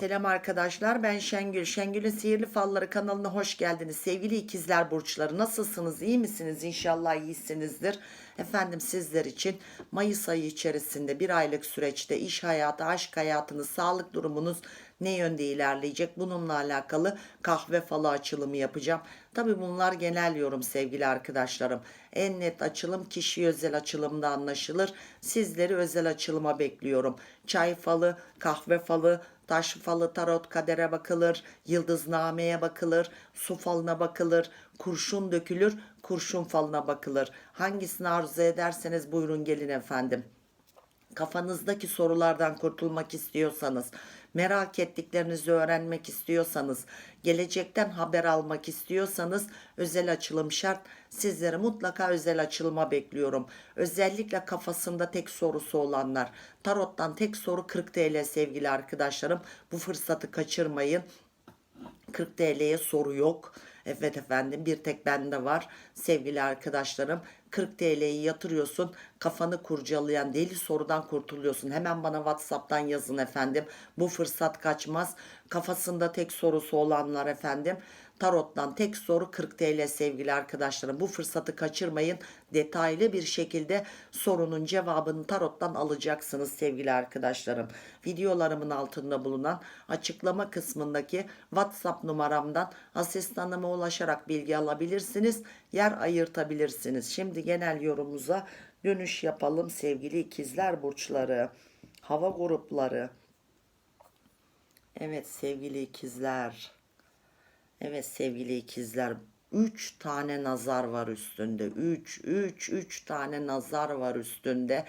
Selam arkadaşlar ben Şengül. Şengül'ün Sihirli Falları kanalına hoş geldiniz. Sevgili ikizler burçları nasılsınız? İyi misiniz? İnşallah iyisinizdir. Efendim sizler için Mayıs ayı içerisinde bir aylık süreçte iş hayatı, aşk hayatınız, sağlık durumunuz ne yönde ilerleyecek? Bununla alakalı kahve falı açılımı yapacağım. Tabi bunlar genel yorum sevgili arkadaşlarım. En net açılım kişi özel açılımda anlaşılır. Sizleri özel açılıma bekliyorum. Çay falı, kahve falı, taş falı, tarot kadere bakılır, yıldıznameye bakılır, su falına bakılır, kurşun dökülür, kurşun falına bakılır. Hangisini arzu ederseniz buyurun gelin efendim kafanızdaki sorulardan kurtulmak istiyorsanız, merak ettiklerinizi öğrenmek istiyorsanız, gelecekten haber almak istiyorsanız özel açılım şart. Sizleri mutlaka özel açılıma bekliyorum. Özellikle kafasında tek sorusu olanlar. Tarot'tan tek soru 40 TL sevgili arkadaşlarım. Bu fırsatı kaçırmayın. 40 TL'ye soru yok. Evet efendim bir tek bende var sevgili arkadaşlarım. 40 TL'yi yatırıyorsun kafanı kurcalayan deli sorudan kurtuluyorsun. Hemen bana Whatsapp'tan yazın efendim. Bu fırsat kaçmaz. Kafasında tek sorusu olanlar efendim. Tarot'tan tek soru 40 TL sevgili arkadaşlarım. Bu fırsatı kaçırmayın. Detaylı bir şekilde sorunun cevabını Tarot'tan alacaksınız sevgili arkadaşlarım. Videolarımın altında bulunan açıklama kısmındaki WhatsApp numaramdan asistanıma ulaşarak bilgi alabilirsiniz. Yer ayırtabilirsiniz. Şimdi genel yorumumuza dönüş yapalım sevgili ikizler burçları. Hava grupları. Evet sevgili ikizler. Evet sevgili ikizler 3 tane nazar var üstünde. 3 3 3 tane nazar var üstünde.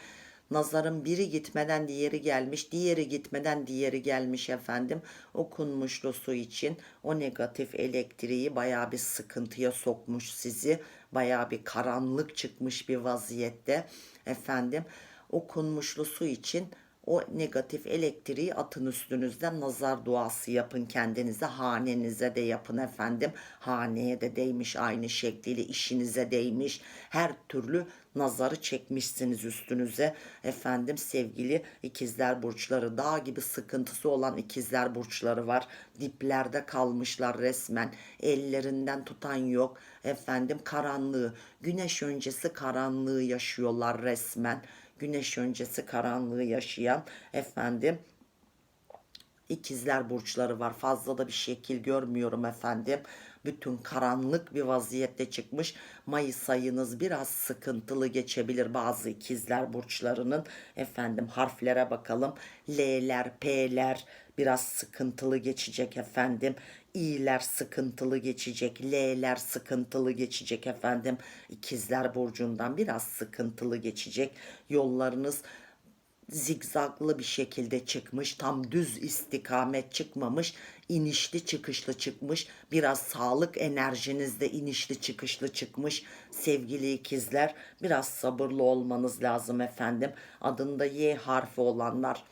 Nazarın biri gitmeden diğeri gelmiş, diğeri gitmeden diğeri gelmiş efendim. Okunmuşlu su için o negatif elektriği bayağı bir sıkıntıya sokmuş sizi. Bayağı bir karanlık çıkmış bir vaziyette efendim. Okunmuşlu su için o negatif elektriği atın üstünüzden nazar duası yapın kendinize hanenize de yapın efendim. Haneye de değmiş aynı şekliyle işinize değmiş. Her türlü nazarı çekmişsiniz üstünüze efendim sevgili ikizler burçları dağ gibi sıkıntısı olan ikizler burçları var diplerde kalmışlar resmen ellerinden tutan yok efendim karanlığı güneş öncesi karanlığı yaşıyorlar resmen güneş öncesi karanlığı yaşayan efendim ikizler burçları var. Fazla da bir şekil görmüyorum efendim. Bütün karanlık bir vaziyette çıkmış. Mayıs ayınız biraz sıkıntılı geçebilir bazı ikizler burçlarının. Efendim harflere bakalım. L'ler, P'ler biraz sıkıntılı geçecek efendim. İ'ler sıkıntılı geçecek. L'ler sıkıntılı geçecek efendim. İkizler burcundan biraz sıkıntılı geçecek. Yollarınız zigzaglı bir şekilde çıkmış. Tam düz istikamet çıkmamış. inişli çıkışlı çıkmış. Biraz sağlık enerjinizde inişli çıkışlı çıkmış. Sevgili ikizler biraz sabırlı olmanız lazım efendim. Adında Y harfi olanlar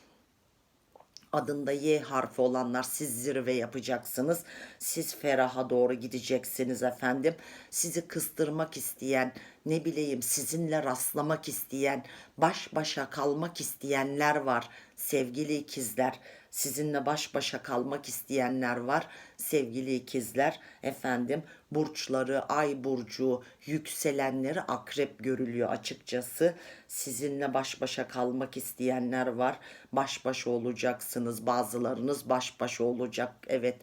adında Y harfi olanlar siz zirve yapacaksınız. Siz feraha doğru gideceksiniz efendim. Sizi kıstırmak isteyen, ne bileyim sizinle rastlamak isteyen, baş başa kalmak isteyenler var sevgili ikizler. Sizinle baş başa kalmak isteyenler var sevgili ikizler. Efendim burçları, ay burcu, yükselenleri akrep görülüyor açıkçası. Sizinle baş başa kalmak isteyenler var. Baş başa olacaksınız. Bazılarınız baş başa olacak. Evet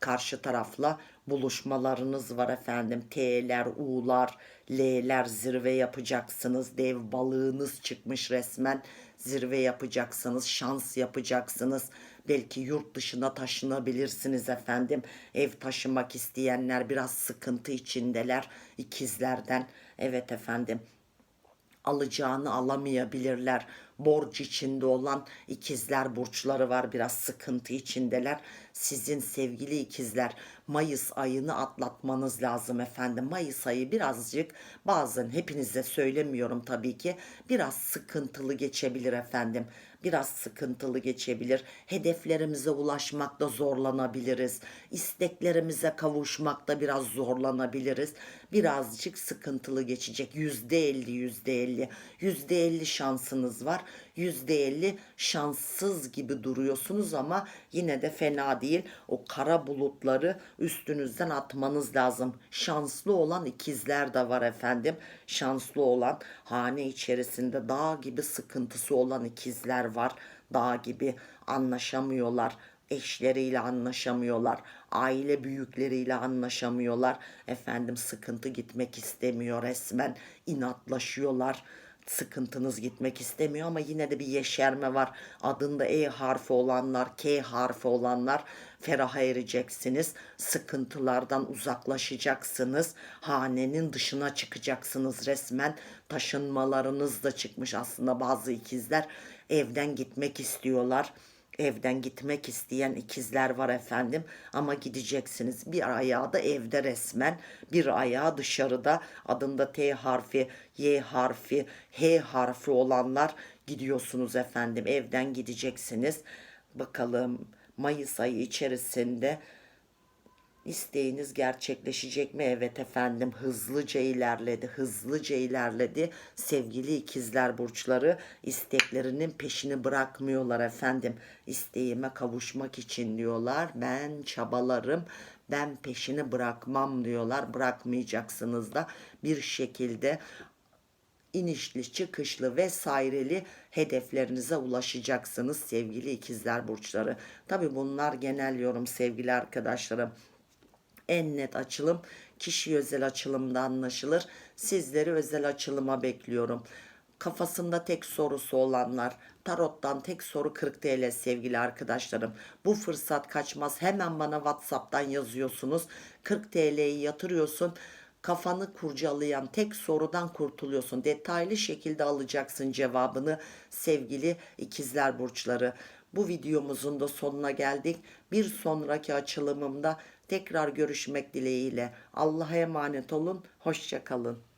karşı tarafla buluşmalarınız var efendim. T'ler, U'lar, L'ler zirve yapacaksınız. Dev balığınız çıkmış resmen. Zirve yapacaksınız, şans yapacaksınız. Belki yurt dışına taşınabilirsiniz efendim. Ev taşımak isteyenler biraz sıkıntı içindeler ikizlerden. Evet efendim alacağını alamayabilirler. Borç içinde olan ikizler burçları var biraz sıkıntı içindeler. Sizin sevgili ikizler Mayıs ayını atlatmanız lazım efendim. Mayıs ayı birazcık bazen hepinize söylemiyorum tabii ki biraz sıkıntılı geçebilir efendim. Biraz sıkıntılı geçebilir. Hedeflerimize ulaşmakta zorlanabiliriz. İsteklerimize kavuşmakta biraz zorlanabiliriz. Birazcık sıkıntılı geçecek. Yüzde elli, yüzde elli. Yüzde elli şansınız var. %50 şanssız gibi duruyorsunuz ama yine de fena değil. O kara bulutları üstünüzden atmanız lazım. Şanslı olan ikizler de var efendim. Şanslı olan hane içerisinde dağ gibi sıkıntısı olan ikizler var. Dağ gibi anlaşamıyorlar eşleriyle anlaşamıyorlar. Aile büyükleriyle anlaşamıyorlar. Efendim sıkıntı gitmek istemiyor resmen. inatlaşıyorlar. Sıkıntınız gitmek istemiyor ama yine de bir yeşerme var. Adında E harfi olanlar, K harfi olanlar feraha ereceksiniz. Sıkıntılardan uzaklaşacaksınız. Hanenin dışına çıkacaksınız resmen. Taşınmalarınız da çıkmış aslında bazı ikizler evden gitmek istiyorlar evden gitmek isteyen ikizler var efendim. Ama gideceksiniz. Bir ayağı da evde resmen. Bir ayağı dışarıda. Adında T harfi Y harfi H harfi olanlar gidiyorsunuz efendim. Evden gideceksiniz. Bakalım Mayıs ayı içerisinde İsteğiniz gerçekleşecek mi? Evet efendim hızlıca ilerledi, hızlıca ilerledi. Sevgili ikizler burçları isteklerinin peşini bırakmıyorlar efendim. İsteğime kavuşmak için diyorlar. Ben çabalarım, ben peşini bırakmam diyorlar. Bırakmayacaksınız da bir şekilde inişli çıkışlı vesaireli hedeflerinize ulaşacaksınız sevgili ikizler burçları. Tabi bunlar genel yorum sevgili arkadaşlarım en net açılım kişi özel açılımda anlaşılır. Sizleri özel açılıma bekliyorum. Kafasında tek sorusu olanlar tarottan tek soru 40 TL sevgili arkadaşlarım. Bu fırsat kaçmaz. Hemen bana WhatsApp'tan yazıyorsunuz. 40 TL'yi yatırıyorsun. Kafanı kurcalayan tek sorudan kurtuluyorsun. Detaylı şekilde alacaksın cevabını sevgili ikizler burçları. Bu videomuzun da sonuna geldik. Bir sonraki açılımımda tekrar görüşmek dileğiyle. Allah'a emanet olun. Hoşça kalın.